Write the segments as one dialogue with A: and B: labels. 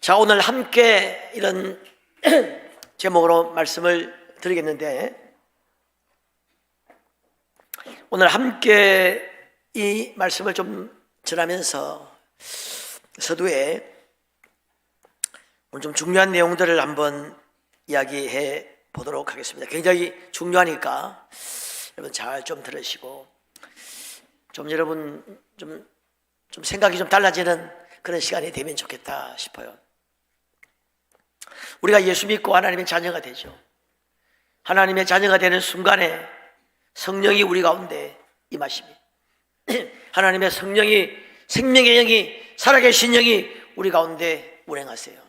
A: 자, 오늘 함께 이런 제목으로 말씀을 드리겠는데, 오늘 함께 이 말씀을 좀 전하면서 서두에 오늘 좀 중요한 내용들을 한번 이야기해 보도록 하겠습니다. 굉장히 중요하니까 여러분 잘 좀 들으시고 좀 여러분 좀, 좀 생각이 좀 달라지는 그런 시간이 되면 좋겠다 싶어요. 우리가 예수 믿고 하나님의 자녀가 되죠. 하나님의 자녀가 되는 순간에 성령이 우리 가운데 임하십니다. 하나님의 성령이 생명의 영이 살아계신 영이 우리 가운데 운행하세요.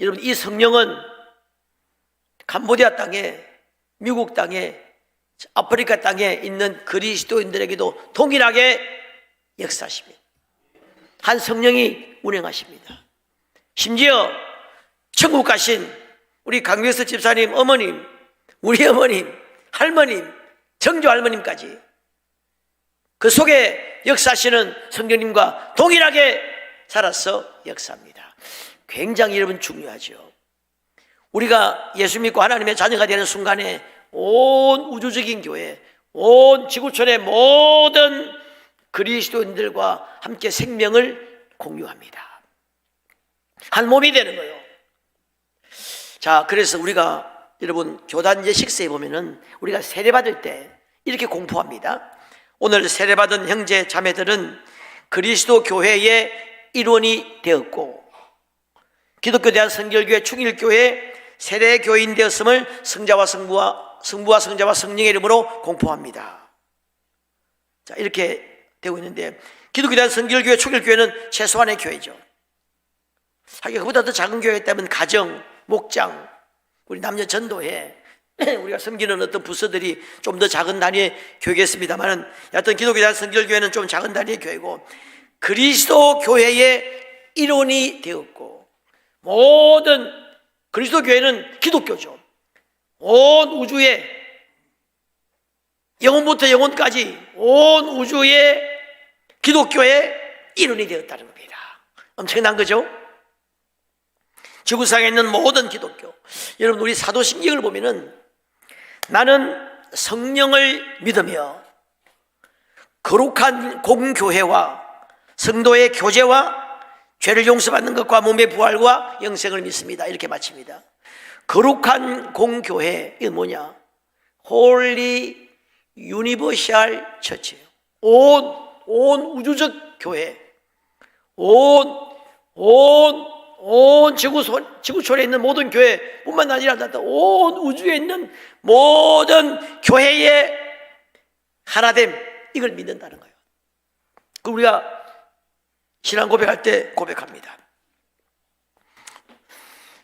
A: 여러분 이 성령은 캄보디아 땅에 미국 땅에 아프리카 땅에 있는 그리스도인들에게도 동일하게 역사하십니다. 한 성령이 운행하십니다. 심지어 천국 가신 우리 강vě서 집사님 어머님, 우리 어머님, 할머님, 정조 할머님까지 그 속에 역사하시는 성령님과 동일하게 살아서 역사합니다. 굉장히 여러분 중요하죠. 우리가 예수 믿고 하나님의 자녀가 되는 순간에 온 우주적인 교회, 온 지구촌의 모든 그리스도인들과 함께 생명을 공유합니다. 한 몸이 되는 거예요. 자, 그래서 우리가 여러분 교단 예식서에 보면은 우리가 세례받을 때 이렇게 공포합니다. 오늘 세례받은 형제 자매들은 그리스도 교회의 일원이 되었고 기독교 대한 성결교회 충일교회 세례 교인 되었음을 성자와 성부와 성부와 성자와 성령의 이름으로 공포합니다. 자, 이렇게 되고 있는데 기독교 대한 성결교회 충일교회는 최소한의 교회죠. 하긴 그보다 더 작은 교회였다면 가정, 목장, 우리 남녀 전도회 우리가 섬기는 어떤 부서들이 좀 더 작은 단위의 교회겠습니다만은 여하튼 기독교 대한 성결교회는 좀 작은 단위의 교회고 그리스도 교회의 일원이 되었고 모든 그리스도 교회는 기독교죠. 온 우주에 영혼부터 영혼까지 온 우주의 기독교의 일원이 되었다는 겁니다. 엄청난 거죠? 지구상에 있는 모든 기독교. 여러분, 우리 사도신경을 보면은 나는 성령을 믿으며 거룩한 공교회와 성도의 교제와 죄를 용서받는 것과 몸의 부활과 영생을 믿습니다. 이렇게 마칩니다. 거룩한 공교회, 이게 뭐냐? 홀리 유니버셜 처치예요. 온, 온 우주적 교회. 온, 온, 온 지구촌, 지구촌에 있는 모든 교회뿐만 아니라 온 우주에 있는 모든 교회의 하나됨, 이걸 믿는다는 거예요. 그 우리가 신앙 고백할 때 고백합니다.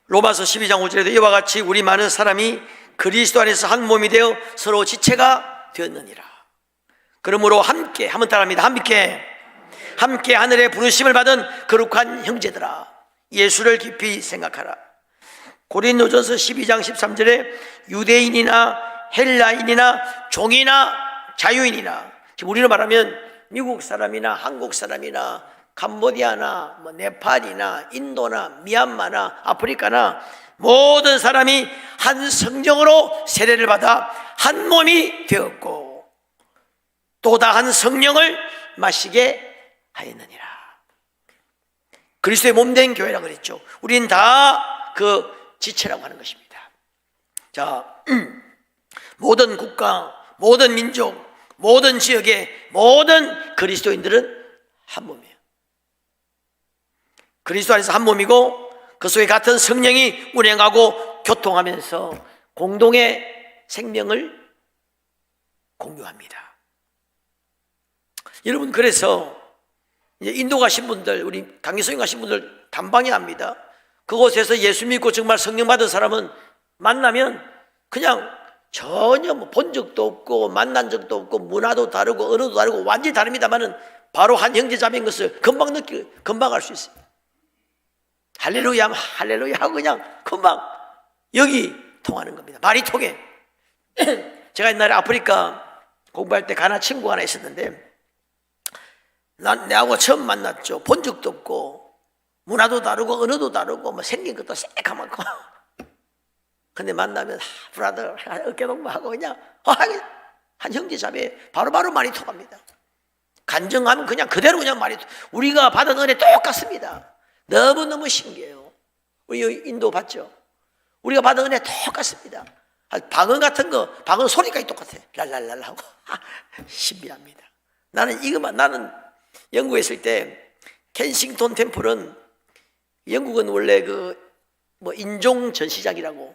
A: 로마서 12장 5절에도 이와 같이 우리 많은 사람이 그리스도 안에서 한 몸이 되어 서로 지체가 되었느니라. 그러므로 함께 한번 따라합니다. 함께 함께 하늘의 부르심을 받은 거룩한 형제들아 예수를 깊이 생각하라. 고린도전서 12장 13절에 유대인이나 헬라인이나 종이나 자유인이나 지금 우리로 말하면 미국 사람이나 한국 사람이나 캄보디아나 뭐 네팔이나 인도나 미얀마나 아프리카나 모든 사람이 한 성령으로 세례를 받아 한 몸이 되었고 또다 한 성령을 마시게 하였느니라. 그리스도의 몸된 교회라 그랬죠. 우린 다 그 지체라고 하는 것입니다. 자, 모든 국가, 모든 민족, 모든 지역의 모든 그리스도인들은 한 몸이에요. 그리스도 안에서 한 몸이고 그 속에 같은 성령이 운행하고 교통하면서 공동의 생명을 공유합니다. 여러분 그래서 이제 인도 가신 분들, 우리 강기소인 가신 분들 단방에 합니다. 그곳에서 예수 믿고 정말 성령 받은 사람은 만나면 그냥 전혀 뭐 본 적도 없고 만난 적도 없고 문화도 다르고 언어도 다르고 완전히 다릅니다만은 바로 한 형제자매인 것을 금방 느끼, 금방 알 수 있어요. 할렐루야 할렐루야 하고 그냥 금방 여기 통하는 겁니다. 말이 통해. 제가 옛날에 아프리카 공부할 때 가나 친구 하나 있었는데 난 내하고 처음 만났죠. 본 적도 없고 문화도 다르고 언어도 다르고 뭐 생긴 것도 새까맣고 근데 만나면 아, 브라더 어깨 동무하고 그냥 아, 한 형제 자매 바로바로 말이 통합니다. 간증하면 그냥 그대로 그냥 말이 통- 우리가 받은 은혜 똑같습니다. 너무 너무 신기해요. 우리 인도 봤죠? 우리가 받은 은혜 똑같습니다. 아, 방언 같은 거 방언 소리까지 똑같아. 랄랄랄 하고 신비합니다. 나는 이것만 나는 영국에 있을 때 켄싱턴 템플은 영국은 원래 그 뭐 인종 전시장이라고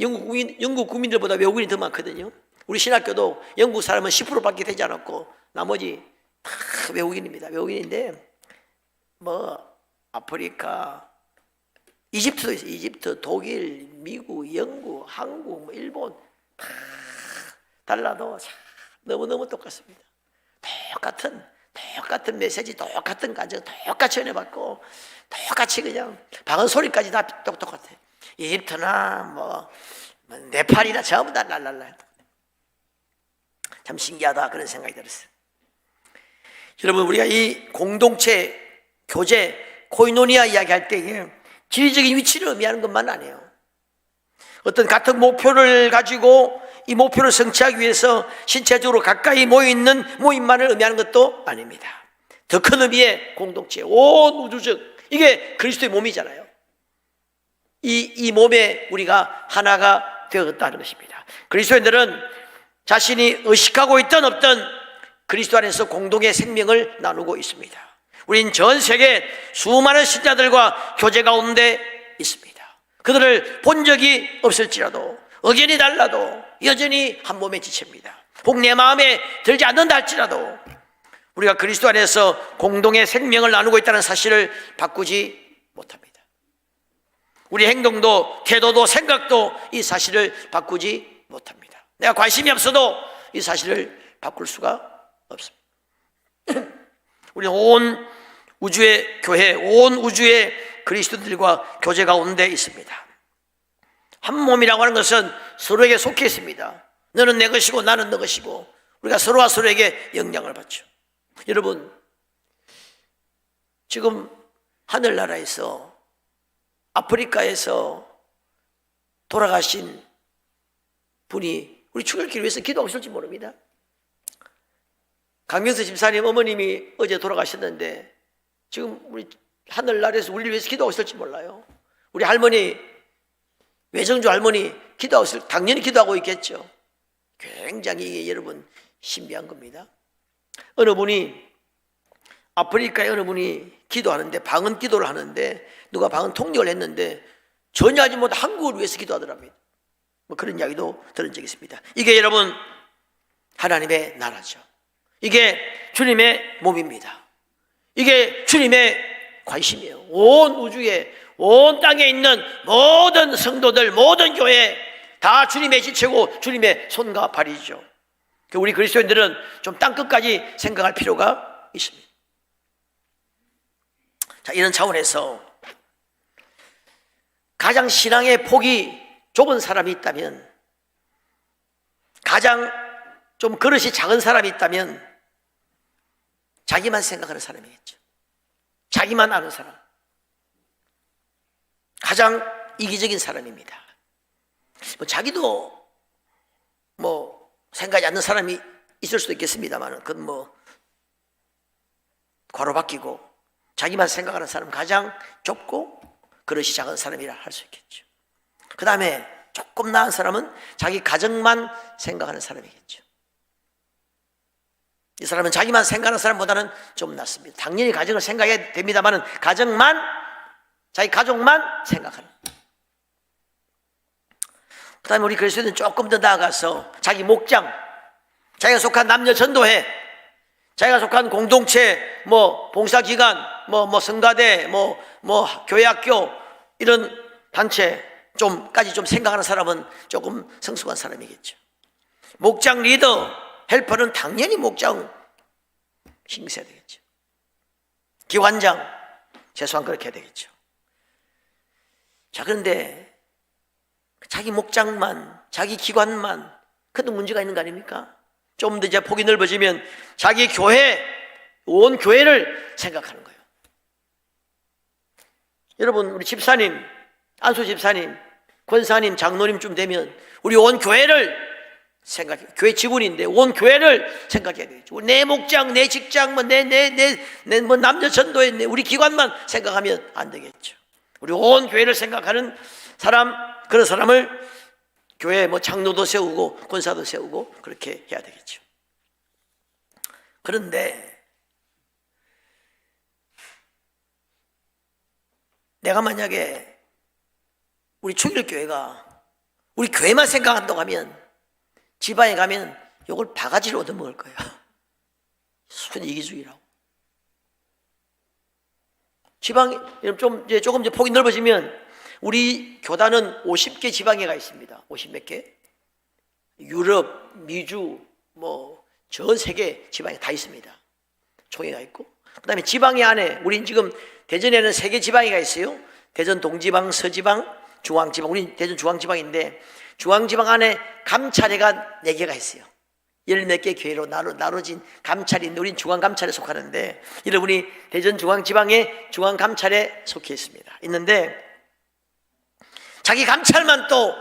A: 영국 국민, 영국 국민들보다 외국인이 더 많거든요. 우리 신학교도 영국 사람은 10%밖에 되지 않았고 나머지 다 외국인입니다. 외국인인데 뭐 아프리카, 이집트도 있어요. 이집트, 독일, 미국, 영국, 한국, 뭐 일본 다 달라도 참 너무너무 똑같습니다. 똑같은 똑같은 메시지, 똑같은 가정, 똑같이 은혜 받고 똑같이 그냥 방언 소리까지 다 똑똑같아. 이집트나 뭐, 뭐 네팔이나 전부 다 랄랄라. 참 신기하다 그런 생각이 들었어요. 여러분 우리가 이 공동체 교제 코이노니아 이야기할 때에 지리적인 위치를 의미하는 것만 아니에요. 어떤 같은 목표를 가지고 이 목표를 성취하기 위해서 신체적으로 가까이 모여 있는 모임만을 의미하는 것도 아닙니다. 더 큰 의미의 공동체, 온 우주적 이게 그리스도의 몸이잖아요. 이, 이 몸에 우리가 하나가 되었다는 것입니다. 그리스도인들은 자신이 의식하고 있든 없든 그리스도 안에서 공동의 생명을 나누고 있습니다. 우린 전 세계 수많은 신자들과 교제 가운데 있습니다. 그들을 본 적이 없을지라도 의견이 달라도 여전히 한 몸의 지체입니다. 혹 내 마음에 들지 않는다 할지라도 우리가 그리스도 안에서 공동의 생명을 나누고 있다는 사실을 바꾸지 못합니다. 우리 행동도 태도도 생각도 이 사실을 바꾸지 못합니다. 내가 관심이 없어도 이 사실을 바꿀 수가 없습니다. 우리는 온 우주의 교회, 온 우주의 그리스도들과 교제 가운데 있습니다. 한 몸이라고 하는 것은 서로에게 속해 있습니다. 너는 내 것이고 나는 너 것이고 우리가 서로와 서로에게 영향을 받죠. 여러분, 지금 하늘나라에서 아프리카에서 돌아가신 분이 우리 출애길 위해서 기도하실지 모릅니다. 강명수 집사님 어머님이 어제 돌아가셨는데 지금 우리 하늘나라에서 우리를 위해서 기도하실지 몰라요. 우리 할머니 외정주 할머니 기도하실 당연히 기도하고 있겠죠. 굉장히 여러분 신비한 겁니다. 어느 분이 아프리카의 어느 분이 기도하는데 방언 기도를 하는데 누가 방언 통역을 했는데 전혀 하지 못한 한국을 위해서 기도하더랍니다. 뭐 그런 이야기도 들은 적이 있습니다. 이게 여러분 하나님의 나라죠. 이게 주님의 몸입니다. 이게 주님의 관심이에요. 온 우주에 온 땅에 있는 모든 성도들 모든 교회 다 주님의 지체고 주님의 손과 발이죠. 그 우리 그리스도인들은 좀 땅끝까지 생각할 필요가 있습니다. 자, 이런 차원에서 가장 신앙의 폭이 좁은 사람이 있다면 가장 좀 그릇이 작은 사람이 있다면 자기만 생각하는 사람이겠죠. 자기만 아는 사람. 가장 이기적인 사람입니다. 뭐 자기도 뭐 생각하지 않는 사람이 있을 수도 있겠습니다만 그건 뭐 괄호 바뀌고 자기만 생각하는 사람 가장 좁고 그릇이 작은 사람이라 할 수 있겠죠. 그 다음에 조금 나은 사람은 자기 가정만 생각하는 사람이겠죠. 이 사람은 자기만 생각하는 사람보다는 좀 낫습니다. 당연히 가정을 생각해야 됩니다만 가정만 자기 가족만 생각하는. 그 다음에 우리 그리스도는 조금 더 나아가서 자기 목장, 자기가 속한 남녀 전도회, 자기가 속한 공동체, 뭐 봉사기관, 뭐, 뭐 성가대, 뭐, 뭐 교회학교, 이런 단체 좀까지 좀 생각하는 사람은 조금 성숙한 사람이겠죠. 목장 리더, 헬퍼는 당연히 목장 힘써야 되겠죠. 기관장, 최소한 그렇게 해야 되겠죠. 자, 그런데 자기 목장만, 자기 기관만, 그것도 문제가 있는 거 아닙니까? 좀 더 이제 폭이 넓어지면 자기 교회, 온 교회를 생각하는 거예요. 여러분 우리 집사님, 안수 집사님, 권사님, 장로님쯤 되면 우리 온 교회를 생각해. 교회 직원인데 온 교회를 생각해야 되겠죠. 내 목장, 내 직장, 뭐 내 내 내 내 뭐 남녀 전도에 내 우리 기관만 생각하면 안 되겠죠. 우리 온 교회를 생각하는 사람 그런 사람을 교회 뭐 장로도 세우고 권사도 세우고 그렇게 해야 되겠죠. 그런데 내가 만약에 우리 초길교회가 우리 교회만 생각한다고 하면 지방에 가면 이걸 바가지로 얻어먹을 거야. 순 이기주의라고. 지방 좀 이제 조금 이제 폭이 넓어지면 우리 교단은 50개 지방에가 있습니다. 50 몇 개. 유럽, 미주, 뭐 전 세계 지방에 다 있습니다. 총회가 있고. 그다음에 지방의 안에 우린 지금 대전에는 세 개 지방이가 있어요. 대전 동지방, 서지방, 중앙지방. 우린 대전 중앙지방인데 중앙지방 안에 감찰회가 네 개가 있어요. 열 몇 개 교회로 나눠, 나눠진 감찰인데 우린 중앙감찰에 속하는데 여러분이 대전 중앙지방의 중앙감찰에 속해 있습니다. 있는데 자기 감찰만 또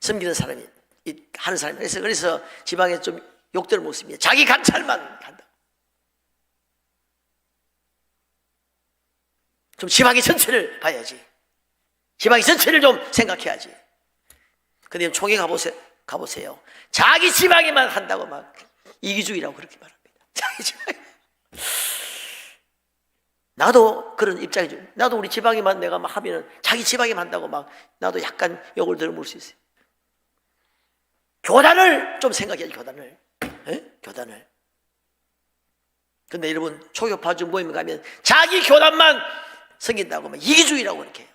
A: 섬기는 사람이 이- 하는 사람이 그래서 그래서 지방에 좀 욕들을 먹습니다. 자기 감찰만 한다. 좀 지방의 전체를 봐야지. 지방의 전체를 좀 생각해야지. 근데 총회 가보세요. 가보세요. 자기 지방에만 한다고 막 이기주의라고 그렇게 말합니다. 자기 지방. 나도 그런 입장이죠. 나도 우리 지방에만 내가 막 하면은 자기 지방에만 한다고 막 나도 약간 욕을 들어볼 수 있어요. 교단을 좀 생각해야지 교단을. 예? 교단을. 근데 여러분 초교파주 모임 가면 자기 교단만 섬긴다고 막 이기주의라고 그렇게 해요.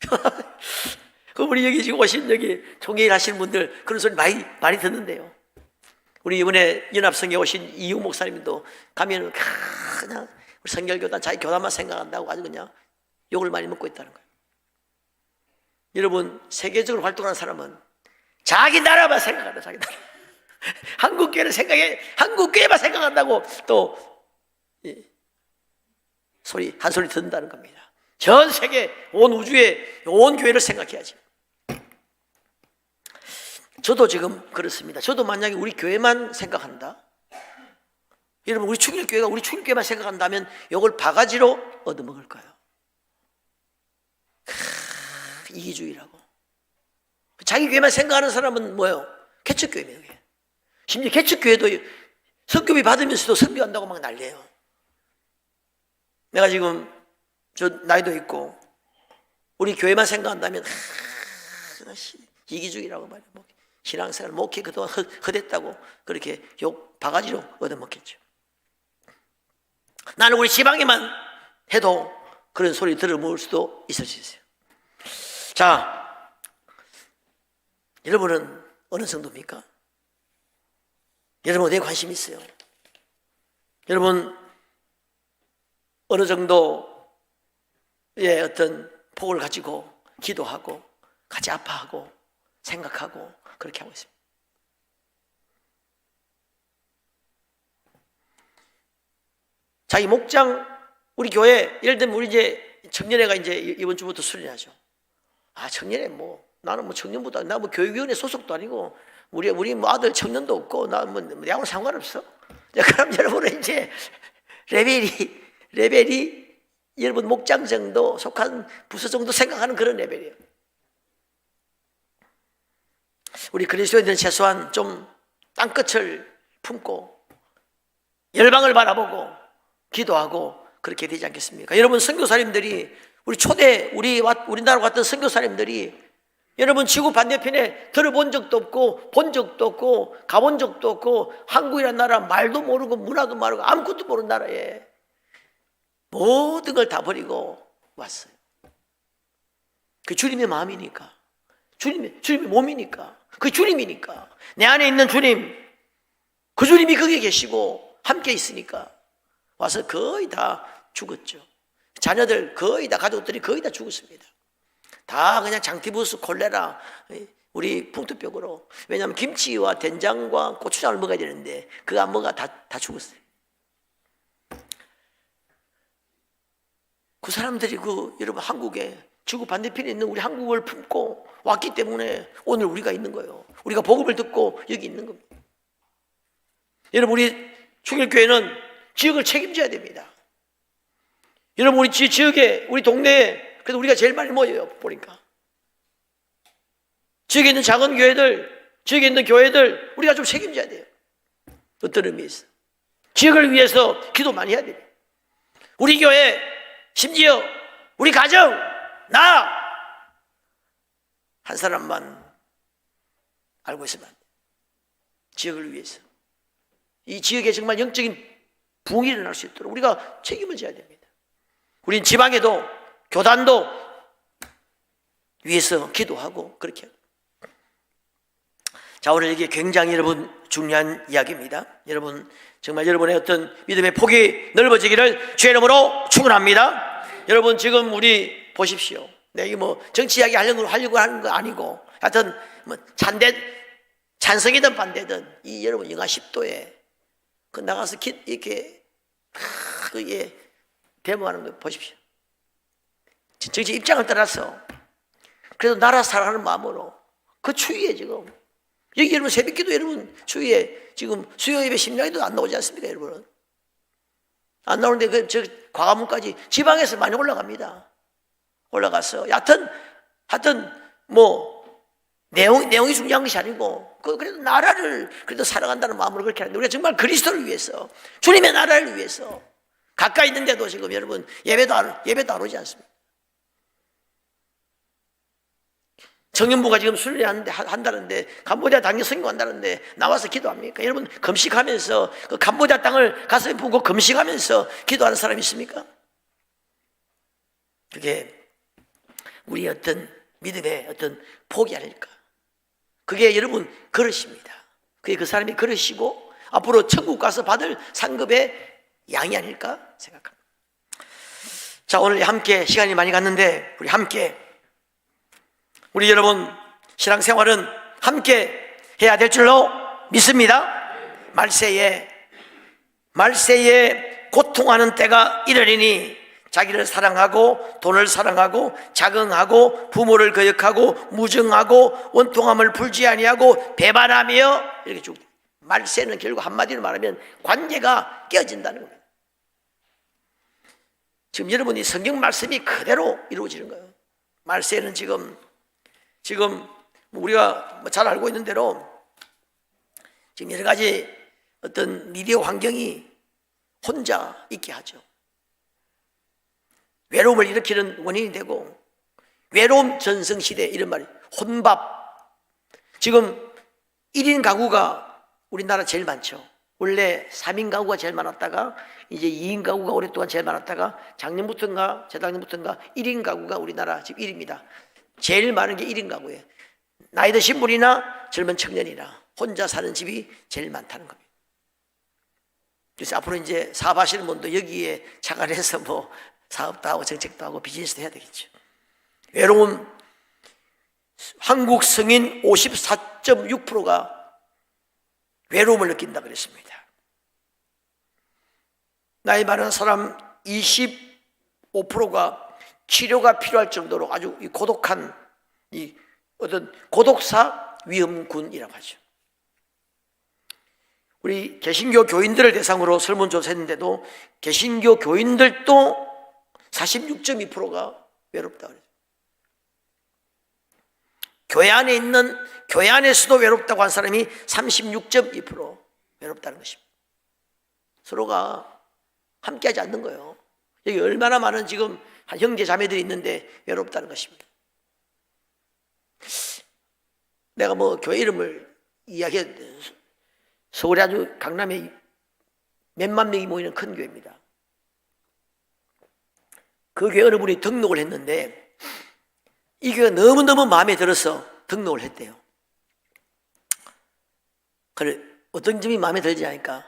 A: 그 우리 여기 지금 오신 여기 총회일 하시는 분들 그런 소리 많이 많이 듣는데요. 우리 이번에 연합성에 오신 이용 목사님도 가면은 그냥 우리 성결교단 자기 교단만 생각한다고 아주 그냥 욕을 많이 먹고 있다는 거예요. 여러분 세계적으로 활동하는 사람은 자기 나라만 생각한다 자기 나라. 한국 교회를 생각해 한국 교회만 생각한다고 또 예, 소리 한 소리 듣는다는 겁니다. 전 세계 온 우주에 온 교회를 생각해야지. 저도 지금 그렇습니다. 저도 만약에 우리 교회만 생각한다. 여러분 우리 충일교회가 우리 충일교회만 생각한다면 이걸 바가지로 얻어먹을 거예요. 크, 이기주의라고. 자기 교회만 생각하는 사람은 뭐예요? 개척교회예요. 그게. 심지어 개척교회도 성교비 받으면서도 선교한다고 막 난리예요. 내가 지금 저 나이도 있고 우리 교회만 생각한다면 하, 씨, 이기주의라고 말이야. 뭐, 신앙생활 목회 그동안 허, 헛했다고 그렇게 욕 바가지로 얻어먹겠죠. 나는 우리 지방에만 해도 그런 소리 들어먹을 수도 있을 수 있어요. 자, 여러분은 어느 정도입니까? 여러분 어디에 관심 있어요? 여러분 어느 정도의 어떤 폭을 가지고 기도하고 같이 아파하고 생각하고 그렇게 하고 있습니다. 자기 목장 우리 교회 예를 들면 우리 이제 청년회가 이제 이번 주부터 수련하죠. 아 청년회 뭐 나는 뭐 청년보다 나 뭐 교육위원회 소속도 아니고 우리 우리 뭐 아들 청년도 없고 나 뭐 야구 상관없어. 자, 그럼 여러분은 이제 레벨이 레벨이 여러분 목장 정도 속한 부서 정도 생각하는 그런 레벨이에요. 우리 그리스도인들은 최소한 좀 땅끝을 품고 열방을 바라보고 기도하고 그렇게 되지 않겠습니까? 여러분 선교사님들이 우리 초대 우리 왔- 우리나라 갔던 선교사님들이 여러분 지구 반대편에 들어본 적도 없고 본 적도 없고 가본 적도 없고 한국이라는 나라 말도 모르고 문화도 모르고 아무것도 모르는 나라에 모든 걸 다 버리고 왔어요. 그 주님의 마음이니까 주님의 주님의 몸이니까 그 주님이니까 내 안에 있는 주님 그 주님이 거기에 계시고 함께 있으니까 와서 거의 다 죽었죠. 자녀들 거의 다 가족들이 거의 다 죽었습니다. 다 그냥 장티부스 콜레라 우리 풍토병으로 왜냐하면 김치와 된장과 고추장을 먹어야 되는데 그거 안 먹어 다, 다 죽었어요. 그 사람들이 그 여러분 한국에 지구 반대편에 있는 우리 한국을 품고 왔기 때문에 오늘 우리가 있는 거예요. 우리가 복음을 듣고 여기 있는 겁니다. 여러분 우리 충일교회는 지역을 책임져야 됩니다. 여러분 우리 지- 지역에 우리 동네에 그래도 우리가 제일 많이 모여요 보니까 지역에 있는 작은 교회들 지역에 있는 교회들 우리가 좀 책임져야 돼요. 어떤 의미에서 지역을 위해서 기도 많이 해야 돼요. 우리 교회 심지어 우리 가정 나 한 사람만 알고 있으면. 지역을 위해서 이 지역에 정말 영적인 부흥이 일어날 수 있도록 우리가 책임을 져야 됩니다. 우린 지방에도 교단도 위해서 기도하고 그렇게. 자 오늘 이게 굉장히 여러분 중요한 이야기입니다. 여러분 정말 여러분의 어떤 믿음의 폭이 넓어지기를 주의 이름으로 축원합니다. 여러분 지금 우리 보십시오. 내 이게 뭐 정치 이야기 하려고 하려고 하는 거 아니고 하여튼 뭐 찬대 찬성이든 반대든 이 여러분 영하 10도에 그 나가서 기, 이렇게 그게 데모하는 거 보십시오. 정치 입장을 떠나서 그래도 나라 사랑하는 마음으로 그 추위에 지금 여기 여러분 새벽기도 여러분 추위에 지금 수요 예배 심야에도 안 나오지 않습니까 여러분? 안 나오는데 그 저 과가문까지 지방에서 많이 올라갑니다. 올라가서 하여튼 하여튼 뭐 내용 내용이 중요한 것이 아니고 그 그래도 나라를 그래도 사랑한다는 마음으로 그렇게 하는데 우리가 정말 그리스도를 위해서 주님의 나라를 위해서 가까이 있는데도 지금 여러분 예배도 안, 예배도 안 오지 않습니다. 청년부가 지금 순례하는데 한- 한다는데 캄보디아 당뇨 선교 한다는데 나와서 기도합니까? 여러분 금식하면서 그 캄보디아 땅을 가슴에 품고 금식하면서 기도하는 사람이 있습니까? 그게 우리 어떤 믿음의 어떤 폭이 아닐까? 그게 여러분 그릇입니다. 그게 그 사람이 그릇이고 앞으로 천국 가서 받을 상급의 양이 아닐까 생각합니다. 자 오늘 함께 시간이 많이 갔는데 우리 함께 우리 여러분 신앙생활은 함께 해야 될 줄로 믿습니다. 말세에 말세에 고통하는 때가 이르리니 자기를 사랑하고 돈을 사랑하고 자긍하고 부모를 거역하고 무정하고 원통함을 풀지 아니하고 배반하며 이렇게 쭉 말세는 결국 한마디로 말하면 관계가 깨어진다는 겁니다. 지금 여러분이 성경 말씀이 그대로 이루어지는 거예요. 말세는 지금 지금 뭐 우리가 뭐잘 알고 있는 대로 지금 여러 가지 어떤 미디어 환경이 혼자 있게 하죠. 외로움을 일으키는 원인이 되고 외로움 전성 시대 이런 말이 혼밥 지금 1인 가구가 우리나라 제일 많죠. 원래 3인 가구가 제일 많았다가 이제 2인 가구가 오랫동안 제일 많았다가 작년부터인가 재작년부터인가 1인 가구가 우리나라 지금 1입니다. 제일 많은 게 1인 가구예요. 나이 드신 분이나 젊은 청년이나 혼자 사는 집이 제일 많다는 겁니다. 그래서 앞으로 이제 사업하시는 분도 여기에 착안해서 뭐 사업도 하고 정책도 하고 비즈니스도 해야 되겠죠. 외로움 한국 성인 54.6%가 외로움을 느낀다 그랬습니다. 나이 많은 사람 25%가 치료가 필요할 정도로 아주 이 고독한 이 어떤 고독사 위험군이라고 하죠. 우리 개신교 교인들을 대상으로 설문조사했는데도 개신교 교인들도 46.2%가 외롭다 그래요. 교회 안에 있는 교회 안에서도 외롭다고 한 사람이 36.2% 외롭다는 것입니다. 서로가 함께하지 않는 거예요. 여기 얼마나 많은 지금 형제 자매들이 있는데 외롭다는 것입니다. 내가 뭐 교회 이름을 이야기해 서울에 아주 강남에 몇만 명이 모이는 큰 교회입니다. 그 교회 어느 분이 등록을 했는데 이 교회가 너무너무 마음에 들어서 등록을 했대요. 그래 어떤 점이 마음에 들지 않으니까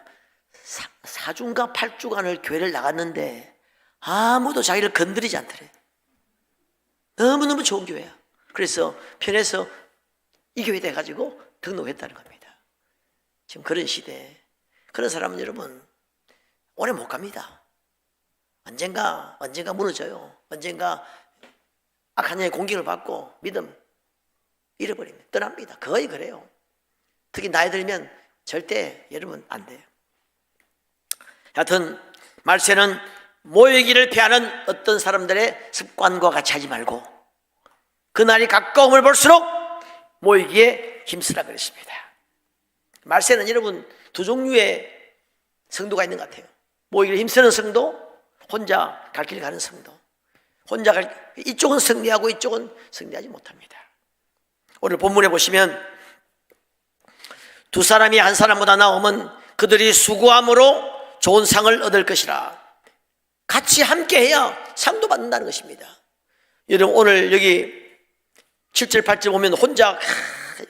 A: 사, 사중과 팔주간을 교회를 나갔는데 아무도 자기를 건드리지 않더래. 너무너무 좋은 교회야. 그래서 편해서 이 교회 돼가지고 등록했다는 겁니다. 지금 그런 시대, 그런 사람은 여러분 오래 못 갑니다. 언젠가 언젠가 무너져요. 언젠가 악한 영의 공격을 받고 믿음 잃어버립니다. 떠납니다. 거의 그래요. 특히 나이 들면 절대 여러분 안 돼요. 하여튼 말세는 모이기를 피하는 어떤 사람들의 습관과 같이 하지 말고 그날이 가까움을 볼수록 모이기에 힘쓰라 그랬습니다. 말세는 여러분 두 종류의 성도가 있는 것 같아요. 모이기를 힘쓰는 성도, 혼자 갈 길 가는 성도. 혼자 갈 이쪽은 승리하고 이쪽은 승리하지 못합니다. 오늘 본문에 보시면 두 사람이 한 사람보다 나오면 그들이 수고함으로 좋은 상을 얻을 것이라. 같이 함께 해야 상도 받는다는 것입니다. 여러분 오늘 여기 7절 8절 보면 혼자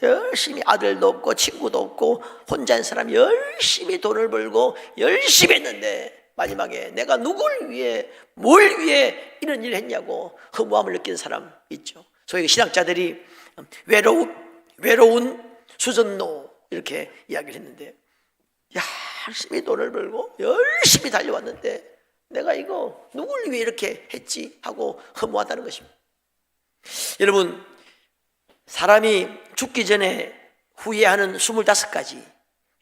A: 열심히 아들도 없고 친구도 없고 혼자인 사람 열심히 돈을 벌고 열심히 했는데 마지막에 내가 누굴 위해 뭘 위해 이런 일을 했냐고 허무함을 느끼는 사람 있죠. 소위 신학자들이 외로운 외로운 수전노 이렇게 이야기를 했는데 열심히 돈을 벌고 열심히 달려왔는데 내가 이거 누굴 위해 이렇게 했지 하고 허무하다는 것입니다. 여러분 사람이 죽기 전에 후회하는 25가지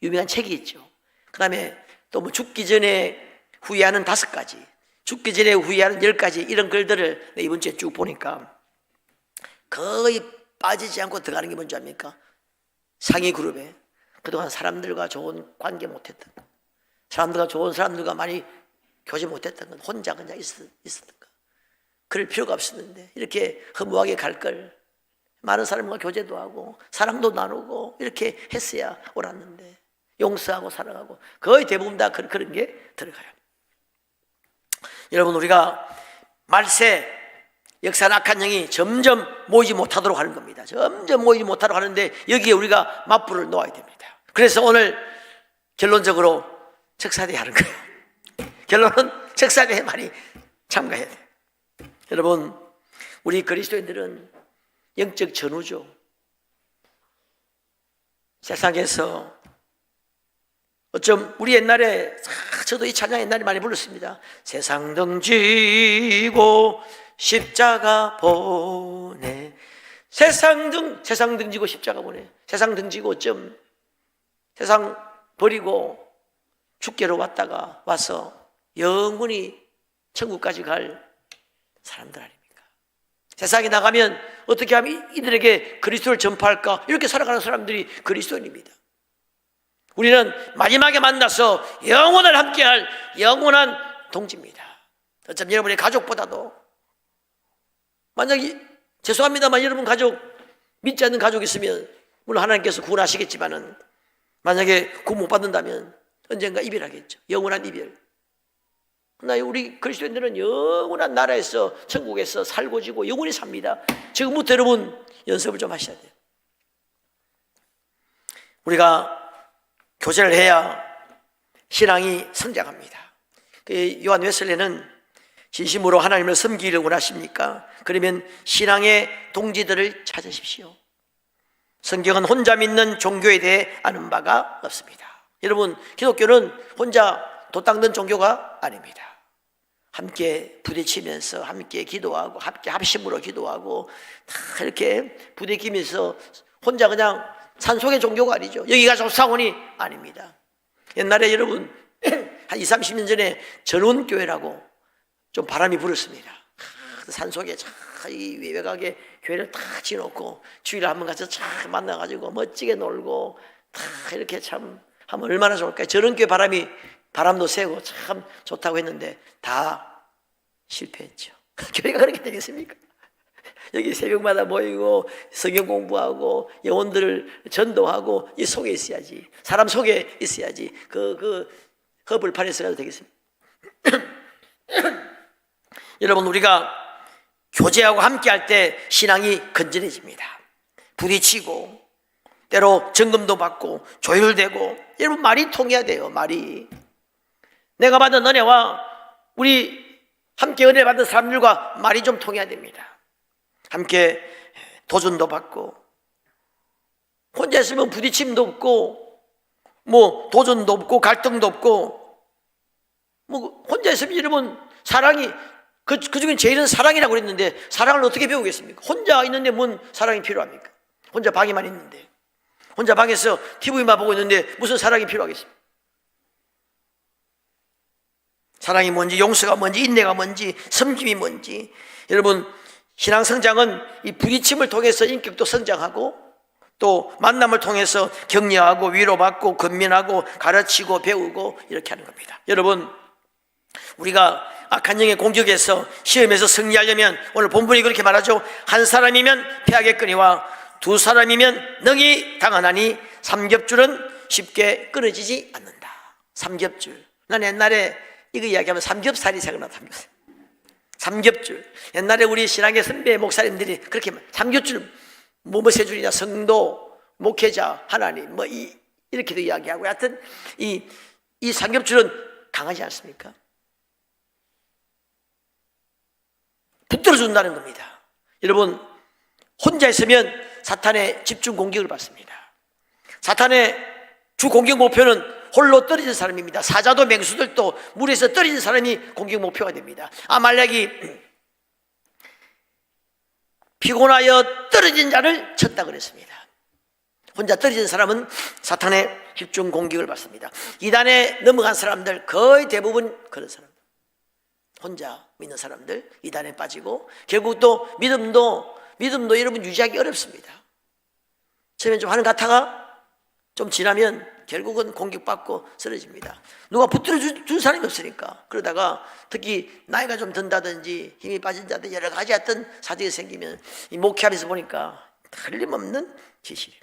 A: 유명한 책이 있죠. 그 다음에 또 뭐 죽기 전에 후회하는 다섯 가지, 죽기 전에 후회하는 열 가지 이런 글들을 내 이번 주에 쭉 보니까 거의 빠지지 않고 들어가는 게 뭔지 압니까? 상위 그룹에 그동안 사람들과 좋은 관계 못했던 것, 사람들과 좋은 사람들과 많이 교제 못했던 건 혼자 그냥 있었, 있었던 거. 그럴 필요가 없었는데 이렇게 허무하게 갈 걸 많은 사람과 교제도 하고 사랑도 나누고 이렇게 했어야 옳았는데 용서하고 사랑하고 거의 대부분 다 그런, 그런 게 들어가요. 여러분 우리가 말세 역사 악한 영이 점점 모이지 못하도록 하는 겁니다. 점점 모이지 못하도록 하는데 여기에 우리가 맞불을 놓아야 됩니다. 그래서 오늘 결론적으로 적사대 하는 거예요. 결론은 적사대에 많이 참가해야 돼요. 여러분 우리 그리스도인들은 영적 전우죠. 세상에서 어쩜 우리 옛날에 아, 저도 이 찬양 옛날에 많이 불렀습니다. 세상 등지고 십자가 보내 세상 등 세상 등지고 십자가 보내 세상 등지고 어쩜 세상 버리고 죽게로 왔다가 와서 영원히 천국까지 갈 사람들 아닙니까? 세상에 나가면 어떻게 하면 이들에게 그리스도를 전파할까? 이렇게 살아가는 사람들이 그리스도인입니다. 우리는 마지막에 만나서 영원을 함께할 영원한 동지입니다. 어쩜 여러분의 가족보다도 만약에 죄송합니다만 여러분 가족 믿지 않는 가족 있으면 물론 하나님께서 구원하시겠지만은 만약에 구원 못 받는다면 언젠가 이별하겠죠. 영원한 이별. 나 우리 그리스도인들은 영원한 나라에서 천국에서 살고 지고 영원히 삽니다. 지금부터 여러분 연습을 좀 하셔야 돼요. 우리가 교제를 해야 신앙이 성장합니다. 그 요한 웨슬레는 진심으로 하나님을 섬기기를 원하십니까? 그러면 신앙의 동지들을 찾으십시오. 성경은 혼자 믿는 종교에 대해 아는 바가 없습니다. 여러분, 기독교는 혼자 도닦는 종교가 아닙니다. 함께 부딪히면서 함께 기도하고 함께 합심으로 기도하고 다 이렇게 부딪히면서 혼자 그냥 산속의 종교가 아니죠. 여기가 조사원이 아닙니다. 옛날에 여러분 한 2, 30년 전에 전원교회라고 좀 바람이 불었습니다. 산속에 이 외곽에 교회를 다 지놓고 주일에 한번 가서 참 만나가지고 멋지게 놀고 다 이렇게 참 하면 얼마나 좋을까요? 전원교회 바람이 바람도 세고 참 좋다고 했는데 다 실패했죠. 교회가 그렇게 되겠습니까? 여기 새벽마다 모이고 성경 공부하고 영혼들을 전도하고 이 속에 있어야지. 사람 속에 있어야지. 그, 그, 허블판에서 가도 되겠습니다. 여러분, 우리가 교제하고 함께 할 때 신앙이 건전해집니다. 부딪히고, 때로 점검도 받고, 조율되고, 여러분, 말이 통해야 돼요, 말이. 내가 받은 은혜와 우리 함께 은혜 받은 사람들과 말이 좀 통해야 됩니다. 함께 도전도 받고 혼자 있으면 부딪힘도 없고 뭐 도전도 없고 갈등도 없고 뭐 혼자 있으면 여러분 사랑이 그, 그 중에 제일은 사랑이라고 그랬는데 사랑을 어떻게 배우겠습니까? 혼자 있는데 뭔 사랑이 필요합니까? 혼자 방에만 있는데 혼자 방에서 TV만 보고 있는데 무슨 사랑이 필요하겠습니까? 사랑이 뭔지 용서가 뭔지 인내가 뭔지 섬김이 뭔지 여러분 신앙 성장은 이 부딪힘을 통해서 인격도 성장하고 또 만남을 통해서 격려하고 위로받고 건면하고 가르치고 배우고 이렇게 하는 겁니다. 여러분 우리가 악한 영의 공격에서 시험에서 승리하려면 오늘 본문이 그렇게 말하죠. 한 사람이면 패하겠거니와 두 사람이면 능히 당하나니 삼겹줄은 쉽게 끊어지지 않는다. 삼겹줄. 난 옛날에 이거 이야기하면 삼겹살이 생각나 삼겹살. 삼겹줄. 옛날에 우리 신앙의 선배 목사님들이 그렇게 말- 삼겹줄 세 줄이냐 성도 목회자 하나님 뭐 이, 이렇게도 이야기하고 하여튼 이, 이 삼겹줄은 강하지 않습니까? 붙들어 준다는 겁니다. 여러분 혼자 있으면 사탄의 집중 공격을 받습니다. 사탄의 주 공격 목표는 홀로 떨어진 사람입니다. 사자도 맹수들도 물에서 떨어진 사람이 공격 목표가 됩니다. 아말렉이 피곤하여 떨어진 자를 쳤다 그랬습니다. 혼자 떨어진 사람은 사탄의 집중 공격을 받습니다. 이단에 넘어간 사람들 거의 대부분 그런 사람들. 혼자 믿는 사람들 이단에 빠지고 결국 또 믿음도 믿음도 여러분 유지하기 어렵습니다. 처음엔 좀 하는 것 같다가 좀 지나면 결국은 공격받고 쓰러집니다. 누가 붙들어 주- 준 사람이 없으니까 그러다가 특히 나이가 좀 든다든지 힘이 빠진 다든지 여러 가지 어떤 사정이 생기면 이 목회하면서 보니까 틀림없는 지실이에요.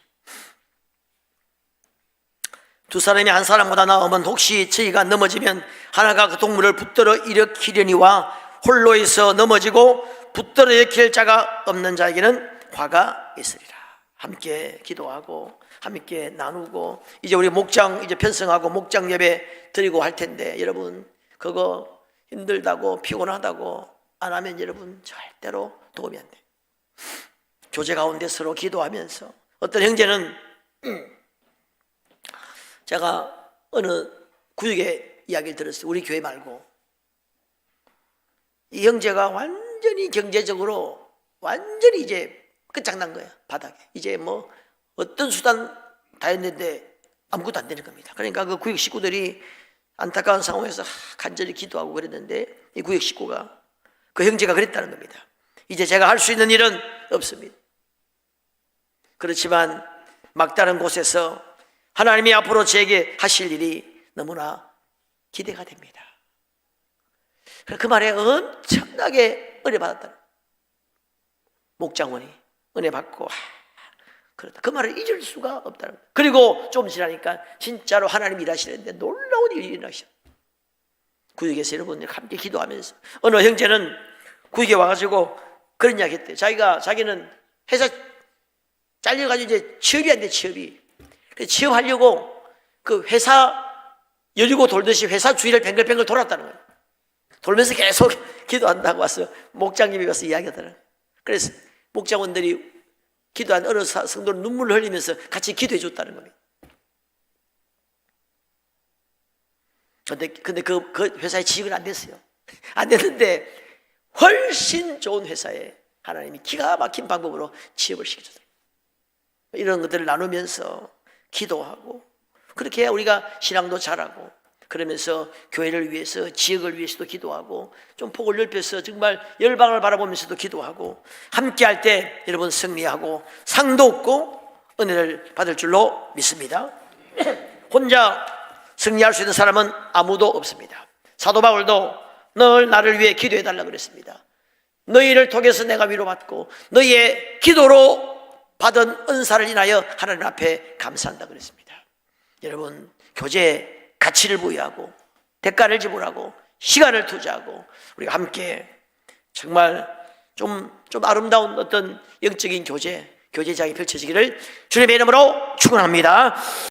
A: 두 사람이 한 사람보다 나오면 혹시 저희가 넘어지면 하나가 그 동물을 붙들어 일으키려니와 홀로 있어 넘어지고 붙들어 일으킬 자가 없는 자에게는 화가 있으리라. 함께 기도하고 함께 나누고 이제 우리 목장 이제 편성하고 목장 예배 드리고 할 텐데 여러분 그거 힘들다고 피곤하다고 안 하면 여러분 절대로 도움이 안 돼. 교제 가운데 서로 기도하면서 어떤 형제는 제가 어느 구역의 이야기를 들었어요. 우리 교회 말고. 이 형제가 완전히 경제적으로 완전히 이제 끝장난 거야. 바닥에. 이제 뭐 어떤 수단 다 했는데 아무것도 안 되는 겁니다. 그러니까 그 구역 식구들이 안타까운 상황에서 간절히 기도하고 그랬는데 이 구역 식구가 그 형제가 그랬다는 겁니다. 이제 제가 할 수 있는 일은 없습니다. 그렇지만 막다른 곳에서 하나님이 앞으로 제게 하실 일이 너무나 기대가 됩니다. 그 말에 엄청나게 은혜 받았다. 목장원이 은혜 받고 하, 그렇다. 그 말을 잊을 수가 없다는 거예요. 그리고 좀 지나니까 진짜로 하나님 일하시는데 놀라운 일이 일어나셔. 구역에서 여러분들 함께 기도하면서 어느 형제는 구역에 와가지고 그런 이야기 했대요. 자기가 자기는 회사 잘려가지고 이제 취업이 안 돼, 취업이. 취업하려고 그 회사 열리고 돌듯이 회사 주위를 뱅글뱅글 돌았다는 거예요. 돌면서 계속 기도한다고 와서 목장님이 와서 이야기하더라고요. 그래서 목장원들이 기도한 어느 사- 성도는 눈물을 흘리면서 같이 기도해 줬다는 겁니다. 근데, 근데 그, 그 회사에 취직은 안 됐어요. 안 됐는데 훨씬 좋은 회사에 하나님이 기가 막힌 방법으로 취업을 시켜줬어요. 이런 것들을 나누면서 기도하고 그렇게 우리가 신앙도 잘하고 그러면서 교회를 위해서 지역을 위해서도 기도하고 좀 폭을 넓혀서 정말 열방을 바라보면서도 기도하고 함께 할 때 여러분 승리하고 상도 얻고 은혜를 받을 줄로 믿습니다. 혼자 승리할 수 있는 사람은 아무도 없습니다. 사도 바울도 늘 나를 위해 기도해 달라 그랬습니다. 너희를 통해서 내가 위로받고 너희의 기도로 받은 은사를 인하여 하나님 앞에 감사한다 그랬습니다. 여러분 교제에 가치를 부여하고 대가를 지불하고 시간을 투자하고 우리가 함께 정말 좀, 좀 아름다운 어떤 영적인 교제, 교제장이 펼쳐지기를 주님의 이름으로 축원합니다.